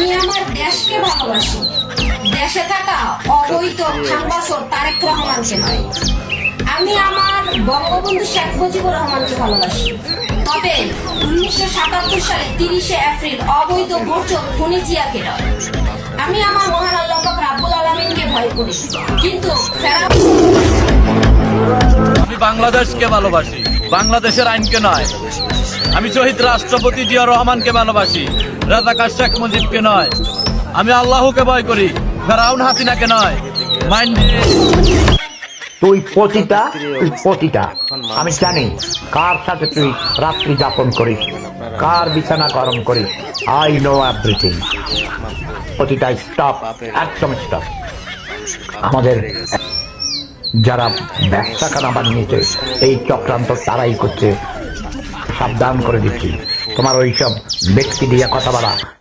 আমি আমার দেশকে ভালোবাসি। দেশে থাকা অবৈধ খানবাসর তারেক রহমানকে নয়। আমি আমার বঙ্গবন্ধু শেখ মুজিবুর রহমানকে ভালোবাসি। তবে উনিশশো সাতাত্তর সালে তিরিশে এপ্রিল অবৈধ গোচর খুনি জিয়াকে নয়। আমি আমার মহান আল্লাহ রাব্বুল আলমিনকে ভয় করি। কিন্তু আমি বাংলাদেশকে ভালোবাসি। বাংলাদেশের আইনকে নয়। আমি শহীদ রাষ্ট্রপতি জিয়া রহমানকে ভালোবাসি। রাজাকার শেখ মুজিবকে নয়। আমি আল্লাহকে ভয় করি, ফেরাউন হাসিনাকে নয়। মাইন্ড তুই পতিতা তুই পতিতা। আমি জানি কার সাথে তুই রাত্রি যাপন করিস, কার বিছানা গরম করিস। আই নো এভরিথিং পতিতা স্টপ একদম স্টপ আমাদের যারা ব্যবসা খানা বানিয়েছে, এই চক্রান্ত তারাই করছে। সাবধান করে দিচ্ছি। তোমার ওইসব ব্যক্তি দিয়ে কথা বলা।